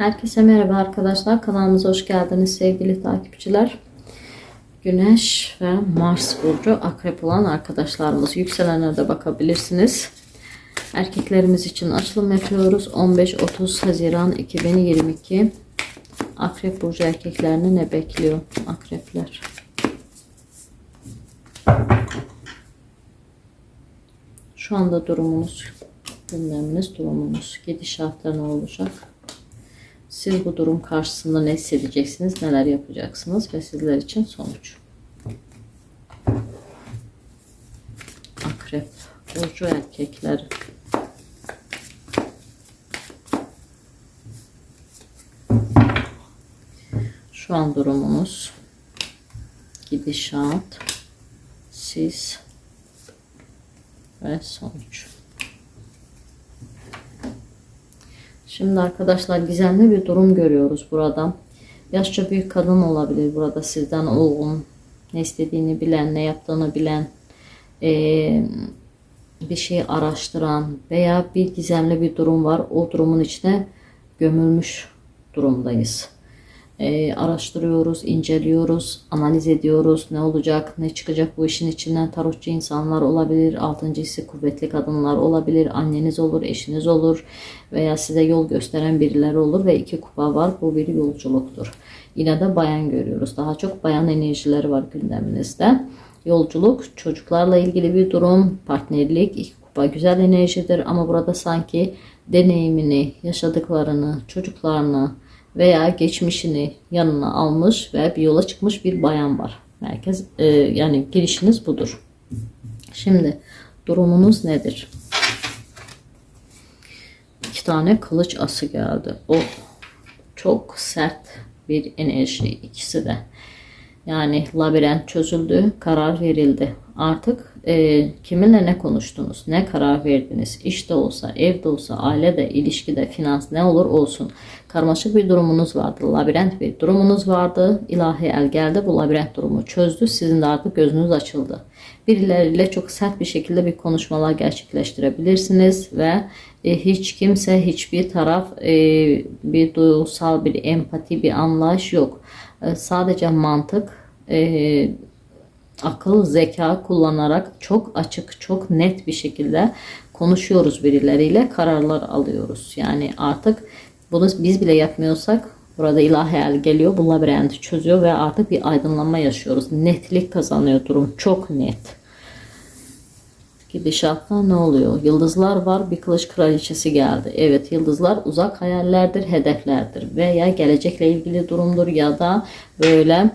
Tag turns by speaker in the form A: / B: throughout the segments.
A: Herkese merhaba arkadaşlar. Kanalımıza hoş geldiniz sevgili takipçiler. Güneş ve Mars burcu akrep olan arkadaşlarımız. Yükselenlere de bakabilirsiniz. Erkeklerimiz için açılım yapıyoruz. 15-30 Haziran 2022. Akrep burcu erkeklerini ne bekliyor akrepler? Şu anda durumunuz, gündeminiz, durumunuz, gidişatlar ne olacak? Siz bu durum karşısında ne hissedeceksiniz, neler yapacaksınız ve sizler için sonuç. Akrep, burcu erkekler. Şu an durumunuz, gidişat, siz ve sonuç. Şimdi arkadaşlar gizemli bir durum görüyoruz burada. Yaşça büyük kadın olabilir burada sizden olgun, ne istediğini bilen, ne yaptığını bilen, eee, bir şey araştıran veya bir gizemli bir durum var. O durumun içine gömülmüş durumdayız. Eee, araştırıyoruz, inceliyoruz, analiz ediyoruz. Ne olacak, ne çıkacak bu işin içinden tarotçu insanlar olabilir, altıncı hissi kuvvetli kadınlar olabilir, anneniz olur, eşiniz olur veya size yol gösteren birileri olur ve iki kupa var. Bu bir yolculuktur. Yine de bayan görüyoruz. Daha çok bayan enerjileri var gündeminizde. Yolculuk, çocuklarla ilgili bir durum, partnerlik, iki kupa güzel enerjidir ama burada sanki deneyimini, yaşadıklarını, çocuklarını, veya geçmişini yanına almış ve bir yola çıkmış bir bayan var. Merkez e, yani girişiniz budur. Şimdi durumunuz nedir? İki tane kılıç ası geldi. O çok sert bir enerji ikisi de. Yani labirent çözüldü, karar verildi. Artık e, kiminle ne konuştunuz, ne karar verdiniz, işte olsa, evde olsa, ailede, ilişkide, finans ne olur olsun. Karmaşık bir durumunuz vardı, labirent bir durumunuz vardı. İlahi el geldi, bu labirent durumu çözdü. Sizin de artık gözünüz açıldı. Birileriyle çok sert bir şekilde bir konuşmalar gerçekleştirebilirsiniz ve e, hiç kimse, hiçbir taraf e, bir duygusal bir empati, bir anlayış yok. E, sadece mantık, akıl, zeka kullanarak çok açık, çok net bir şekilde konuşuyoruz birileriyle, kararlar alıyoruz. Yani artık bunu biz bile yapmıyorsak burada ilahi el geliyor, bu labirenti çözüyor ve artık bir aydınlanma yaşıyoruz. Netlik kazanıyor durum, çok net. Gidişatta ne oluyor? Yıldızlar var, bir kılıç kraliçesi geldi. Evet, yıldızlar uzak hayallerdir, hedeflerdir veya gelecekle ilgili durumdur ya da böyle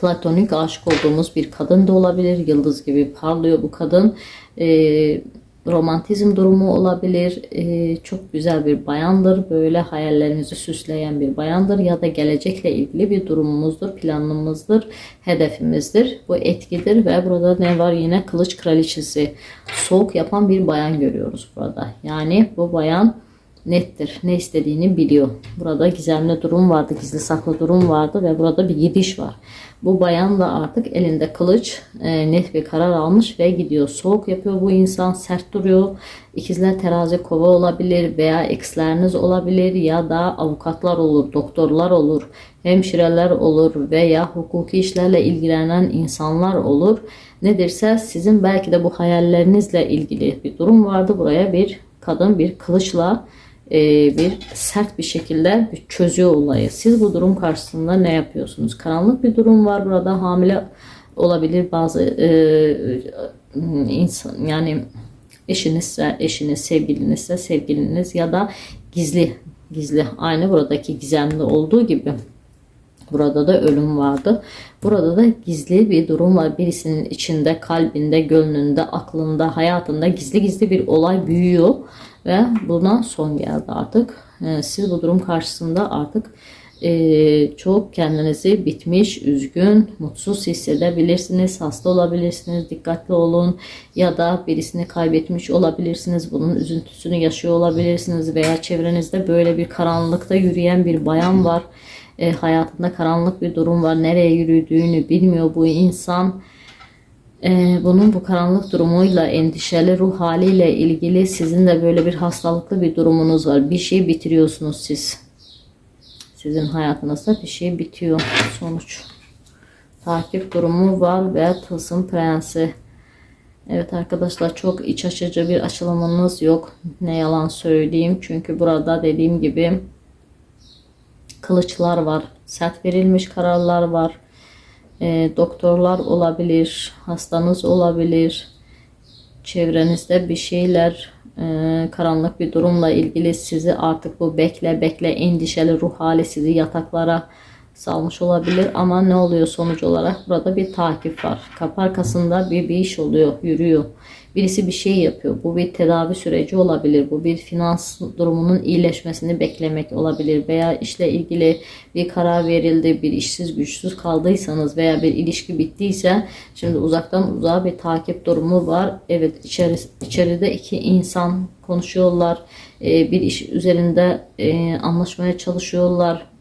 A: platonik aşık olduğumuz bir kadın da olabilir. Yıldız gibi parlıyor bu kadın. Ee, romantizm durumu olabilir. Ee, çok güzel bir bayandır. Böyle hayallerinizi süsleyen bir bayandır. Ya da gelecekle ilgili bir durumumuzdur, planımızdır, hedefimizdir. Bu etkidir ve burada ne var? Yine kılıç kraliçesi. Soğuk yapan bir bayan görüyoruz burada. Yani bu bayan nettir. Ne istediğini biliyor. Burada gizemli durum vardı, gizli saklı durum vardı ve burada bir gidiş var. Bu bayan da artık elinde kılıç e, net bir karar almış ve gidiyor. Soğuk yapıyor bu insan, sert duruyor. İkizler terazi kova olabilir veya eksleriniz olabilir ya da avukatlar olur, doktorlar olur, hemşireler olur veya hukuki işlerle ilgilenen insanlar olur. Nedirse sizin belki de bu hayallerinizle ilgili bir durum vardı. Buraya bir kadın bir kılıçla e, bir sert bir şekilde çözüyor olayı. Siz bu durum karşısında ne yapıyorsunuz? Karanlık bir durum var burada. Hamile olabilir bazı e, insan yani eşinizse eşiniz, sevgilinizse sevgiliniz ya da gizli gizli aynı buradaki gizemli olduğu gibi Burada da ölüm vardı. Burada da gizli bir durum var. Birisinin içinde, kalbinde, gönlünde, aklında, hayatında gizli gizli bir olay büyüyor. Ve buna son geldi artık. Ee, siz bu durum karşısında artık e, çok kendinizi bitmiş, üzgün, mutsuz hissedebilirsiniz. Hasta olabilirsiniz. Dikkatli olun. Ya da birisini kaybetmiş olabilirsiniz. Bunun üzüntüsünü yaşıyor olabilirsiniz. Veya çevrenizde böyle bir karanlıkta yürüyen bir bayan var. E, hayatında karanlık bir durum var. Nereye yürüdüğünü bilmiyor bu insan. E, bunun bu karanlık durumuyla, endişeli ruh haliyle ilgili sizin de böyle bir hastalıklı bir durumunuz var. Bir şey bitiriyorsunuz siz. Sizin hayatınızda bir şey bitiyor sonuç. Takip durumu var ve tılsım prensi. Evet arkadaşlar çok iç açıcı bir açılımınız yok. Ne yalan söyleyeyim. Çünkü burada dediğim gibi kılıçlar var. Sert verilmiş kararlar var. E, doktorlar olabilir. Hastanız olabilir. Çevrenizde bir şeyler e, karanlık bir durumla ilgili sizi artık bu bekle bekle endişeli ruh hali sizi yataklara salmış olabilir ama ne oluyor sonuç olarak burada bir takip var. Kapı arkasında bir, bir iş oluyor, yürüyor. Birisi bir şey yapıyor. Bu bir tedavi süreci olabilir. Bu bir finans durumunun iyileşmesini beklemek olabilir. Veya işle ilgili bir karar verildi. Bir işsiz güçsüz kaldıysanız veya bir ilişki bittiyse şimdi uzaktan uzağa bir takip durumu var. Evet içeri, içeride iki insan konuşuyorlar. Ee, bir iş üzerinde e, anlaşmaya çalışıyorlar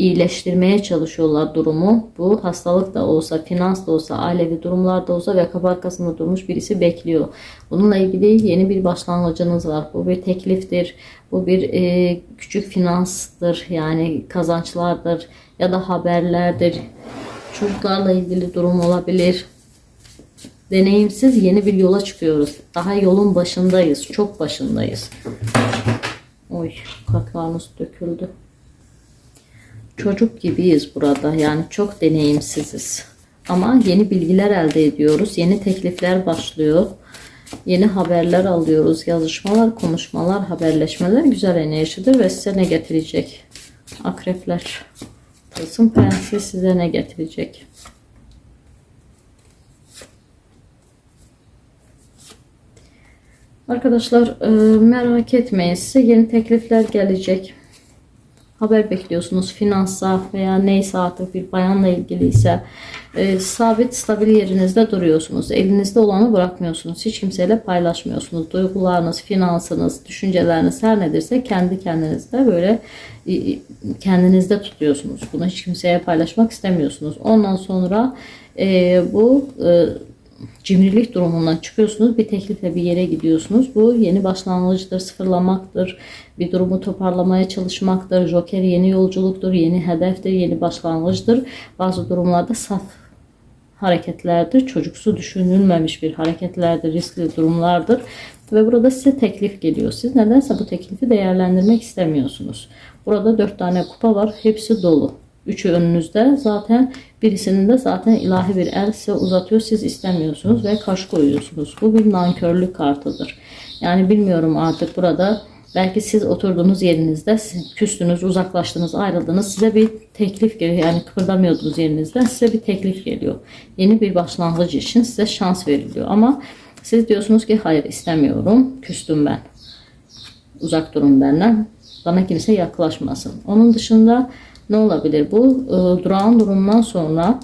A: iyileştirmeye çalışıyorlar durumu. Bu hastalık da olsa, finans da olsa, ailevi durumlar da olsa ve kapı arkasında durmuş birisi bekliyor. Bununla ilgili yeni bir başlangıcınız var. Bu bir tekliftir. Bu bir e, küçük finanstır. Yani kazançlardır ya da haberlerdir. Çocuklarla ilgili durum olabilir. Deneyimsiz yeni bir yola çıkıyoruz. Daha yolun başındayız. Çok başındayız. Oy kartlarınız döküldü çocuk gibiyiz burada. Yani çok deneyimsiziz. Ama yeni bilgiler elde ediyoruz. Yeni teklifler başlıyor. Yeni haberler alıyoruz. Yazışmalar, konuşmalar, haberleşmeler güzel enerjidir ve size ne getirecek? Akrepler. Tılsım prensi size ne getirecek? Arkadaşlar e, merak etmeyin size yeni teklifler gelecek haber bekliyorsunuz finansa veya neyse artık bir bayanla ilgiliyse e, sabit stabil yerinizde duruyorsunuz. Elinizde olanı bırakmıyorsunuz. Hiç kimseyle paylaşmıyorsunuz. Duygularınız, finansınız, düşünceleriniz her nedirse kendi kendinizde böyle e, kendinizde tutuyorsunuz. Bunu hiç kimseye paylaşmak istemiyorsunuz. Ondan sonra e, bu e, cimrilik durumundan çıkıyorsunuz. Bir teklifle bir yere gidiyorsunuz. Bu yeni başlangıçtır, sıfırlamaktır. Bir durumu toparlamaya çalışmaktır. Joker yeni yolculuktur, yeni hedeftir, yeni başlangıçtır. Bazı durumlarda saf hareketlerdir. Çocuksu düşünülmemiş bir hareketlerdir, riskli durumlardır. Ve burada size teklif geliyor. Siz nedense bu teklifi değerlendirmek istemiyorsunuz. Burada dört tane kupa var. Hepsi dolu. Üçü önünüzde. Zaten birisinin de zaten ilahi bir el size uzatıyor. Siz istemiyorsunuz ve kaş koyuyorsunuz. Bu bir nankörlük kartıdır. Yani bilmiyorum artık burada belki siz oturduğunuz yerinizde küstünüz, uzaklaştınız, ayrıldınız. Size bir teklif geliyor. Yani kıpırdamıyordunuz yerinizde. Size bir teklif geliyor. Yeni bir başlangıç için size şans veriliyor. Ama siz diyorsunuz ki hayır istemiyorum. Küstüm ben. Uzak durun benden. Bana kimse yaklaşmasın. Onun dışında ne olabilir? Bu e, durağan durumdan sonra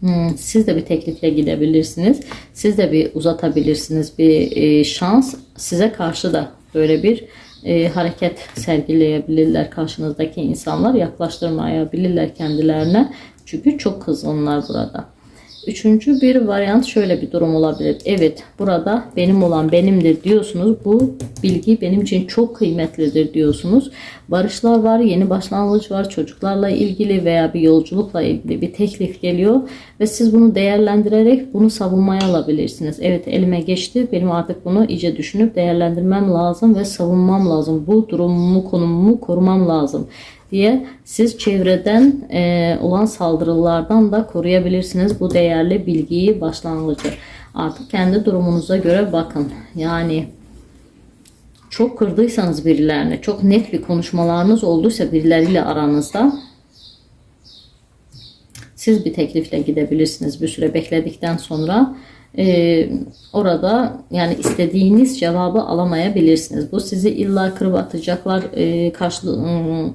A: hmm, siz de bir teklifle gidebilirsiniz. Siz de bir uzatabilirsiniz. Bir e, şans size karşı da böyle bir e, hareket sergileyebilirler. Karşınızdaki insanlar yaklaştırmayabilirler kendilerine. Çünkü çok kızgınlar burada. Üçüncü bir varyant şöyle bir durum olabilir. Evet burada benim olan benimdir diyorsunuz. Bu bilgi benim için çok kıymetlidir diyorsunuz. Barışlar var, yeni başlangıç var, çocuklarla ilgili veya bir yolculukla ilgili bir teklif geliyor. Ve siz bunu değerlendirerek bunu savunmaya alabilirsiniz. Evet elime geçti. Benim artık bunu iyice düşünüp değerlendirmem lazım ve savunmam lazım. Bu durumumu, konumumu korumam lazım diye siz çevreden e, olan saldırılardan da koruyabilirsiniz bu değerli bilgiyi başlangıcı. Artık kendi durumunuza göre bakın. Yani çok kırdıysanız birilerine, çok net bir konuşmalarınız olduysa birileriyle aranızda siz bir teklifle gidebilirsiniz. Bir süre bekledikten sonra e, orada yani istediğiniz cevabı alamayabilirsiniz. Bu sizi illa kırıp atacaklar, e, karşılığı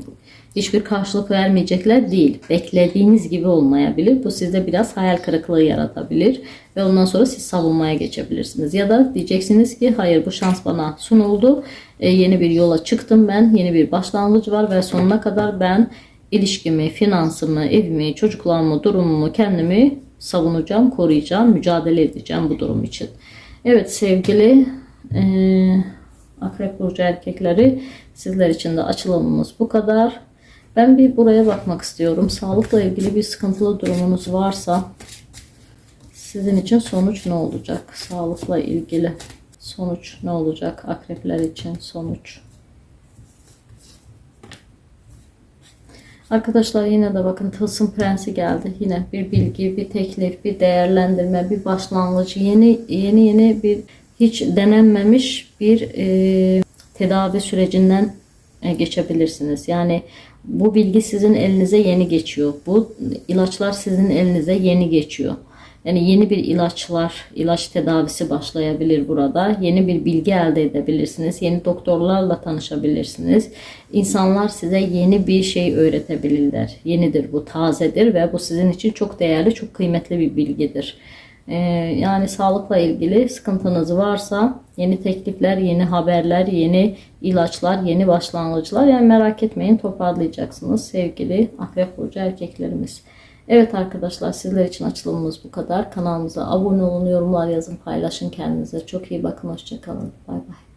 A: hiçbir karşılık vermeyecekler değil. Beklediğiniz gibi olmayabilir. Bu sizde biraz hayal kırıklığı yaratabilir ve ondan sonra siz savunmaya geçebilirsiniz. Ya da diyeceksiniz ki hayır bu şans bana sunuldu. E, yeni bir yola çıktım ben. Yeni bir başlangıç var ve sonuna kadar ben ilişkimi, finansımı, evimi, çocuklarımı, durumumu, kendimi savunacağım, koruyacağım, mücadele edeceğim bu durum için. Evet sevgili e, Akrep Burcu erkekleri sizler için de açılımımız bu kadar. Ben bir buraya bakmak istiyorum. Sağlıkla ilgili bir sıkıntılı durumunuz varsa sizin için sonuç ne olacak? Sağlıkla ilgili sonuç ne olacak? Akrepler için sonuç. Arkadaşlar yine de bakın tılsım prensi geldi. Yine bir bilgi, bir teklif, bir değerlendirme, bir başlangıç. Yeni yeni yeni bir hiç denenmemiş bir e, tedavi sürecinden geçebilirsiniz. Yani bu bilgi sizin elinize yeni geçiyor. Bu ilaçlar sizin elinize yeni geçiyor. Yani yeni bir ilaçlar, ilaç tedavisi başlayabilir burada. Yeni bir bilgi elde edebilirsiniz. Yeni doktorlarla tanışabilirsiniz. İnsanlar size yeni bir şey öğretebilirler. Yenidir bu, tazedir ve bu sizin için çok değerli, çok kıymetli bir bilgidir. Ee, yani sağlıkla ilgili sıkıntınız varsa yeni teklifler, yeni haberler, yeni ilaçlar, yeni başlangıçlar yani merak etmeyin toparlayacaksınız sevgili Akrep Burcu erkeklerimiz. Evet arkadaşlar sizler için açılımımız bu kadar. Kanalımıza abone olun, yorumlar yazın, paylaşın kendinize. Çok iyi bakın, hoşçakalın. Bay bay.